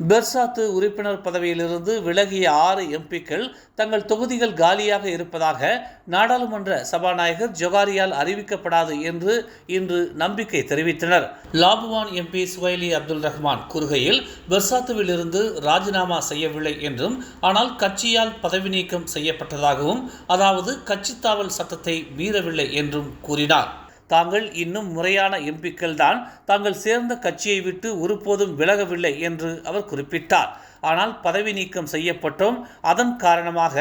Bersatu உறுப்பினர் பதவியிலிருந்து விலகிய ஆறு எம்பிக்கள் தங்கள் தொகுதிகள் காலியாக இருப்பதாக நாடாளுமன்ற சபாநாயகர் ஜொகாரியால் அறிவிக்கப்படாது என்று இன்று நம்பிக்கை தெரிவித்தனர். Labuan MP Suhaili Abdul Rahman கூறுகையில் பெர்சாத்துவிலிருந்து ராஜினாமா செய்யவில்லை என்றும் ஆனால் கட்சியால் பதவி நீக்கம் செய்யப்பட்டதாகவும் அதாவது கட்சித்தாவல் சட்டத்தை மீறவில்லை என்றும் கூறினார். தாங்கள் இன்னும் முறையான எம்பிக்கள் தான் தாங்கள் சேர்ந்த கட்சியை விட்டு ஒருபோதும் விலகவில்லை என்று அவர் குறிப்பிட்டார். ஆனால் பதவி நீக்கம் செய்யப்பட்டோம். அதன் காரணமாக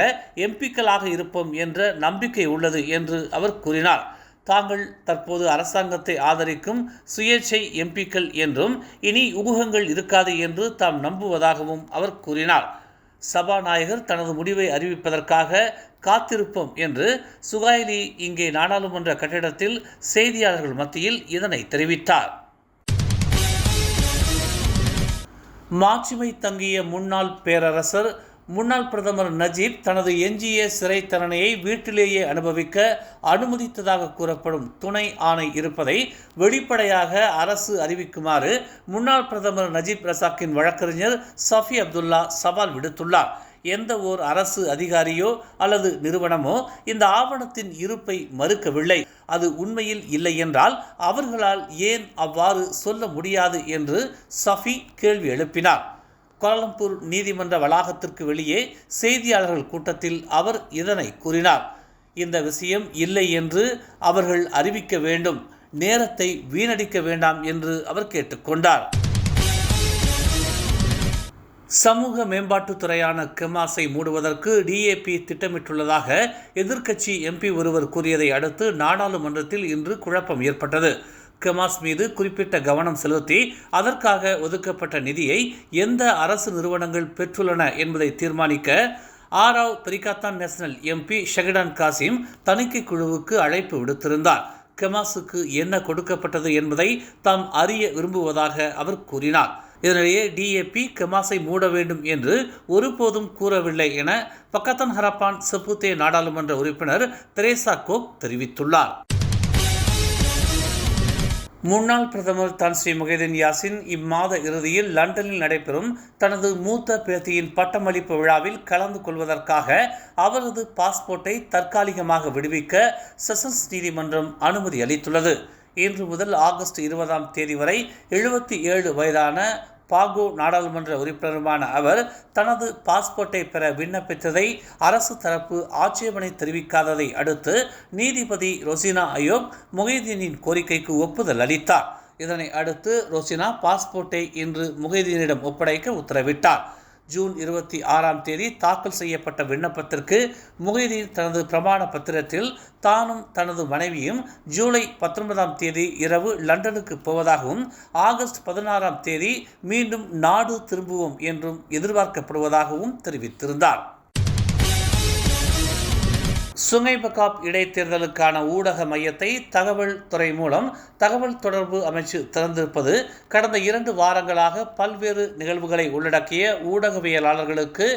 எம்பிக்களாக இருப்போம் என்ற நம்பிக்கை உள்ளது என்று அவர் கூறினார். தாங்கள் தற்போது அரசாங்கத்தை ஆதரிக்கும் சுயேட்சை எம்பிக்கள் என்றும் இனி ஊகங்கள் இருக்காது என்று தாம் நம்புவதாகவும் அவர் கூறினார். சபாநாயகர் தனது முடிவை அறிவிப்பதற்காக காத்திருப்போம் என்று சுகாயிலி இங்கே நாடாளுமன்ற கட்டிடத்தில் செய்தியாளர்கள் மத்தியில் இதனை தெரிவித்தார். மாட்சிமை தங்கிய முன்னாள் பேரரசர் முன்னாள் பிரதமர் நஜீப் தனது எஞ்சிய சிறை தண்டனையை வீட்டிலேயே அனுபவிக்க அனுமதித்ததாக கூறப்படும் துணை ஆணை இருப்பதை வெளிப்படையாக அரசு அறிவிக்குமாறு முன்னாள் பிரதமர் நஜீப் ரசாக்கின் வழக்கறிஞர் சஃபி அப்துல்லா சவால் விடுத்துள்ளார். எந்த ஓர் அரசு அதிகாரியோ அல்லது நிறுவனமோ இந்த ஆவணத்தின் இருப்பை மறுக்கவில்லை. அது உண்மையில் இல்லை என்றால் அவர்களால் ஏன் அவ்வாறு சொல்ல முடியாது என்று சஃபி கேள்வி எழுப்பினார். கோலம்பூர் நீதிமன்ற வளாகத்திற்கு வெளியே செய்தியாளர்கள் கூட்டத்தில் அவர் இதனை கூறினார். இந்த விஷயம் இல்லை என்று அவர்கள் அறிவிக்க வேண்டும். நேரத்தை வீணடிக்க வேண்டாம் என்று அவர் கேட்டுக்கொண்டார் சமூக மேம்பாட்டுத்துறையான கெமாஸை மூடுவதற்கு டிஏபி திட்டமிட்டுள்ளதாக எதிர்க்கட்சி எம்பி ஒருவர் கூறியதை அடுத்து நாடாளுமன்றத்தில் இன்று குழப்பம் ஏற்பட்டது. கெமாஸ் மீது குறிப்பிட்ட கவனம் செலுத்தி அதற்காக ஒதுக்கப்பட்ட நிதியை எந்த அரசு நிறுவனங்கள் பெற்றுள்ளன என்பதை தீர்மானிக்க Arau Perikatan Nasional MP Shahidan Kassim தணிக்கை குழுவுக்கு அழைப்பு விடுத்திருந்தார். கெமாஸுக்கு என்ன கொடுக்கப்பட்டது என்பதை தாம் அறிய விரும்புவதாக அவர் கூறினார். இதனிடையே டிஏபி கெமாஸை மூட வேண்டும் என்று ஒருபோதும் கூறவில்லை என பக்கத்தன் ஹரப்பான் செப்புத்தே நாடாளுமன்ற உறுப்பினர் தெரேசா கோக் தெரிவித்துள்ளார். முன்னாள் பிரதமர் தன் ஸ்ரீ முகைதீன் யாசின் இம்மாத இறுதியில் லண்டனில் நடைபெறும் தனது மூத்த பேத்தியின் பட்டமளிப்பு விழாவில் கலந்து கொள்வதற்காக அவரது பாஸ்போர்ட்டை தற்காலிகமாக விடுவிக்க செஷன்ஸ் நீதிமன்றம் அனுமதி அளித்துள்ளது. இன்று முதல் ஆகஸ்ட் இருபதாம் தேதி வரை எழுபத்தி ஏழு வயதான பாகோ நாடாளுமன்ற உறுப்பினருமான அவர் தனது பாஸ்போர்ட்டை பெற விண்ணப்பித்ததை அரசு தரப்பு ஆட்சேபனை தெரிவிக்காததை அடுத்து நீதிபதி ரொசினா அயோக் முகைதீனின் கோரிக்கைக்கு ஒப்புதல் அளித்தார். இதனை அடுத்து ரொசினா பாஸ்போர்ட்டை இன்று முகைதீனிடம் ஒப்படைக்க உத்தரவிட்டார். ஜூன் இருபத்தி ஆறாம் தேதி தாக்கல் செய்யப்பட்ட விண்ணப்பத்திற்கு முகைதீன் தனது பிரமாண பத்திரத்தில் தானும் தனது மனைவியும் ஜூலை பத்தொன்பதாம் தேதி இரவு லண்டனுக்கு போவதாகவும் ஆகஸ்ட் பதினாறாம் தேதி மீண்டும் நாடு திரும்புவோம் என்றும் எதிர்பார்க்கப்படுவதாகவும் தெரிவித்திருந்தார். சுங்கைபகாப் இடைத்தேர்தலுக்கான ஊடக மையத்தை தகவல் துறை மூலம் தகவல் தொடர்பு அமைச்சு திறந்திருப்பது கடந்த இரண்டு வாரங்களாக பல்வேறு நிகழ்வுகளை உள்ளடக்கிய ஊடகவியலாளர்களுக்கு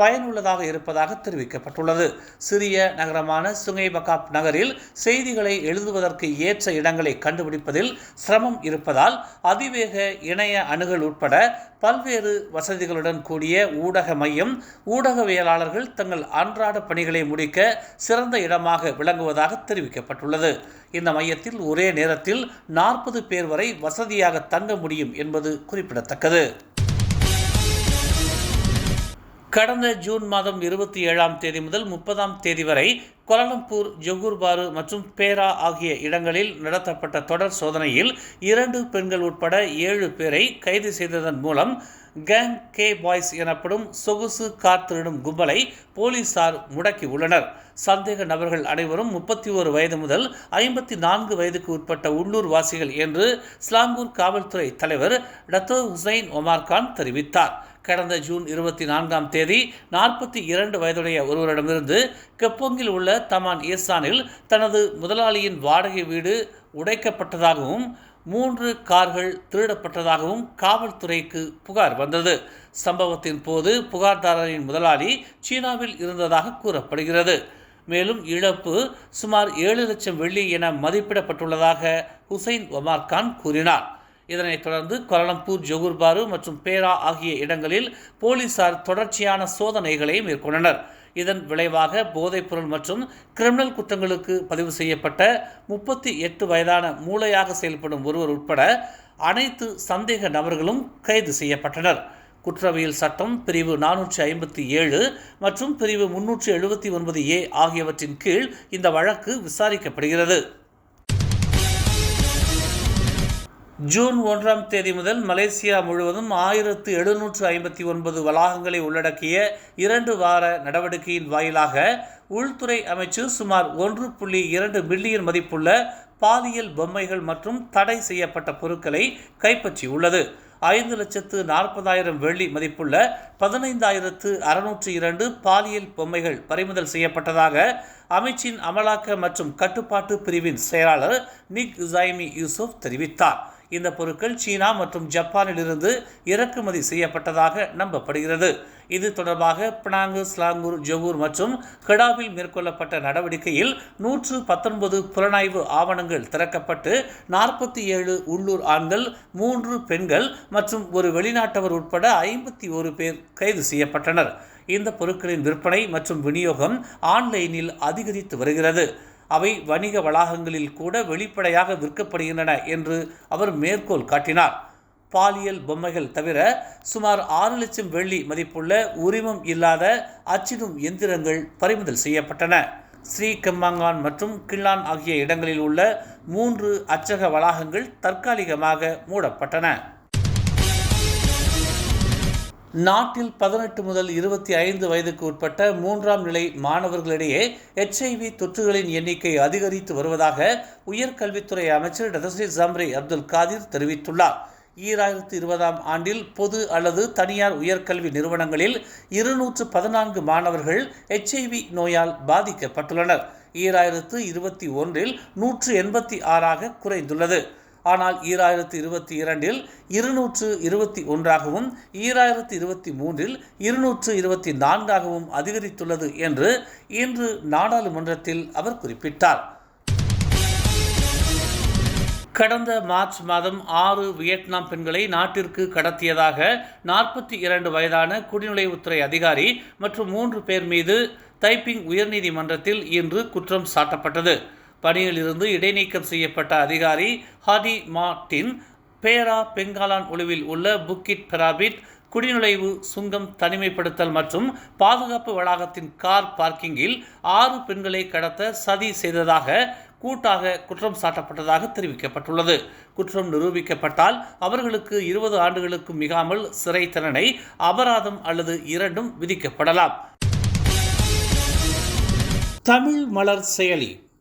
பயனுள்ளதாக இருப்பதாக தெரிவிக்கப்பட்டுள்ளது. சிறிய நகரமான சுங்கைபகாப் நகரில் செய்திகளை எழுதுவதற்கு ஏற்ற இடங்களை கண்டுபிடிப்பதில் சிரமம் இருப்பதால் அதிவேக இணைய அணுகல் உட்பட பல்வேறு வசதிகளுடன் கூடிய ஊடக மையம் ஊடகவியலாளர்கள் தங்கள் அன்றாட பணிகளை முடிக்க சிறந்த இடமாக விளங்குவதாக தெரிவிக்கப்பட்டுள்ளது. இந்த மையத்தில் ஒரே நேரத்தில் நாற்பது பேர் வரை வசதியாக தங்க முடியும் என்பது குறிப்பிடத்தக்கது. கடந்த ஜூன் மாதம் இருபத்தி ஏழாம் தேதி முதல் முப்பதாம் தேதி வரை கோலாலம்பூர் ஜொகூர்பாரு மற்றும் பேரா ஆகிய இடங்களில் நடத்தப்பட்ட தொடர் சோதனையில் இரண்டு பெண்கள் உட்பட ஏழு பேரை கைது செய்ததன் மூலம் கேங் கே பாய்ஸ் எனப்படும் சொகுசு கார் திருடும் கும்பலை போலீசார் முடக்கியுள்ளனர் சந்தேக நபர்கள் அனைவரும் முப்பத்தி ஒரு வயது முதல் ஐம்பத்தி நான்கு வயதுக்கு உட்பட்ட உள்ளூர் வாசிகள் என்று ஸ்லாங்கூர் காவல்துறை தலைவர் டத்தோ ஹுசைன் ஒமார்கான் தெரிவித்தார். கடந்த ஜூன் இருபத்தி நான்காம் தேதி நாற்பத்தி இரண்டு வயதுடைய ஒருவரிடமிருந்து கெப்போங்கில் உள்ள தமான் ஏசானில் தனது முதலாளியின் வாடகை வீடு உடைக்கப்பட்டதாகவும் மூன்று கார்கள் திருடப்பட்டதாகவும் காவல்துறைக்கு புகார் வந்தது. சம்பவத்தின் போது புகார்தாரரின் முதலாளி சீனாவில் இருந்ததாக கூறப்படுகிறது. மேலும் இழப்பு சுமார் ஏழு லட்சம் வெள்ளி என மதிப்பிடப்பட்டுள்ளதாக ஹுசைன் ஒமார் கான் கூறினார். இதனைத் தொடர்ந்து கோலாலம்பூர் ஜொகூர்பாரு மற்றும் பேரா ஆகிய இடங்களில் போலீசார் தொடர்ச்சியான சோதனைகளை மேற்கொண்டனர். இதன் விளைவாக போதைப்பொருள் மற்றும் கிரிமினல் குற்றங்களுக்கு பதிவு செய்யப்பட்ட முப்பத்தி எட்டு வயதான மூளையாக செயல்படும் ஒருவர் உட்பட அனைத்து சந்தேக நபர்களும் கைது செய்யப்பட்டனர். குற்றவியல் சட்டம் பிரிவு நானூற்றி ஐம்பத்தி ஏழு மற்றும் பிரிவு முன்னூற்றி எழுபத்தி ஒன்பது ஏ ஆகியவற்றின் கீழ் இந்த வழக்கு விசாரிக்கப்படுகிறது. ஜூன் ஒன்றாம் தேதி முதல் மலேசியா முழுவதும் ஆயிரத்து எழுநூற்று ஐம்பத்தி ஒன்பது வளாகங்களை உள்ளடக்கிய இரண்டு வார நடவடிக்கையின் வாயிலாக உள்துறை அமைச்சு சுமார் ஒன்று புள்ளி இரண்டு பில்லியன் மதிப்புள்ள பாலியல் பொம்மைகள் மற்றும் தடை செய்யப்பட்ட பொருட்களை கைப்பற்றியுள்ளது. ஐந்து லட்சத்து நாற்பதாயிரம் வெள்ளி மதிப்புள்ள பதினைந்தாயிரத்து அறுநூற்று இரண்டு பாலியல் பொம்மைகள் பறிமுதல் செய்யப்பட்டதாக அமைச்சின் அமலாக்க மற்றும் கட்டுப்பாட்டு பிரிவின் செயலாளர் நிக் ஜைமி யூசுப் தெரிவித்தார். இந்த பொருட்கள் சீனா மற்றும் ஜப்பானிலிருந்து இறக்குமதி செய்யப்பட்டதாக நம்பப்படுகிறது. இது தொடர்பாக பினாங்கு ஸ்லாங்கூர் ஜொகூர் மற்றும் கெடாவில் மேற்கொள்ளப்பட்ட நடவடிக்கையில் நூற்று பத்தொன்பது புலனாய்வு ஆவணங்கள் திறக்கப்பட்டு நாற்பத்தி ஏழு உள்ளூர் ஆண்கள் மூன்று பெண்கள் மற்றும் ஒரு வெளிநாட்டவர் உட்பட ஐம்பத்தி ஒரு பேர் கைது செய்யப்பட்டனர். இந்த பொருட்களின் விற்பனை மற்றும் விநியோகம் ஆன்லைனில் அதிகரித்து வருகிறது. அவை வணிக வளாகங்களில் கூட வெளிப்படையாக விற்கப்படுகின்றன என்று அவர் மேற்கோள் காட்டினார். பாலியல் பொம்மைகள் தவிர சுமார் ஆறு லட்சம் வெள்ளி மதிப்புள்ள உரிமம் இல்லாத அச்சிடும் எந்திரங்கள் பறிமுதல் செய்யப்பட்டன. ஸ்ரீ கம்மாங்கான் மற்றும் கிள்ளான் ஆகிய இடங்களில் உள்ள மூன்று அச்சக வளாகங்கள் தற்காலிகமாக மூடப்பட்டன. நாட்டில் பதினெட்டு முதல் இருபத்தி ஐந்து வயதுக்கு உட்பட்ட மூன்றாம் நிலை மாணவர்களிடையே எச்ஐவி தொற்றுகளின் எண்ணிக்கை அதிகரித்து வருவதாக உயர்கல்வித்துறை அமைச்சர் டதஸ்ரீ ஜம்ரி அப்துல் காதிர் தெரிவித்துள்ளார். ஈராயிரத்து இருபதாம் ஆண்டில் பொது அல்லது தனியார் உயர்கல்வி நிறுவனங்களில் இருநூற்று பதினான்கு மாணவர்கள் எச்ஐவி நோயால் பாதிக்கப்பட்டுள்ளனர். ஈராயிரத்து இருபத்தி ஒன்றில் நூற்று எண்பத்தி ஆறாக குறைந்துள்ளது. ஆனால் ஈராயிரத்து இருபத்தி இரண்டில் இருநூற்று இருபத்தி ஒன்றாகவும் ஈராயிரத்து இருபத்தி மூன்றில் இருநூற்று இருபத்தி நான்காகவும் அதிகரித்துள்ளது என்று இன்று நாடாளுமன்றத்தில் அவர் குறிப்பிட்டார். கடந்த மார்ச் மாதம் ஆறு வியட்நாம் பெண்களை நாட்டிற்கு கடத்தியதாக நாற்பத்தி இரண்டு வயதான குடிநுழைவுத்துறை அதிகாரி மற்றும் மூன்று பேர் மீது தைப்பிங் உயர்நீதிமன்றத்தில் இன்று குற்றம் சாட்டப்பட்டது. பணியிலிருந்து இடைநீக்கம் செய்யப்பட்ட அதிகாரி ஹாடி மார்டின் பேரா பெங்காலான் ஒளிவில் உள்ள புக்கிட் பெராபிட் குடிநுழைவு சுங்கம் தனிமைப்படுத்தல் மற்றும் பாதுகாப்பு வளாகத்தின் கார் பார்க்கிங்கில் ஆறு பெண்களை கடத்த சதி செய்ததாக கூட்டாக குற்றம் சாட்டப்பட்டதாக தெரிவிக்கப்பட்டுள்ளது. குற்றம் நிரூபிக்கப்பட்டால் அவர்களுக்கு இருபது ஆண்டுகளுக்கும் மிகாமல் சிறை தண்டனை அபராதம் அல்லது இரண்டும் விதிக்கப்படலாம். தமிழ் மலர் செயலி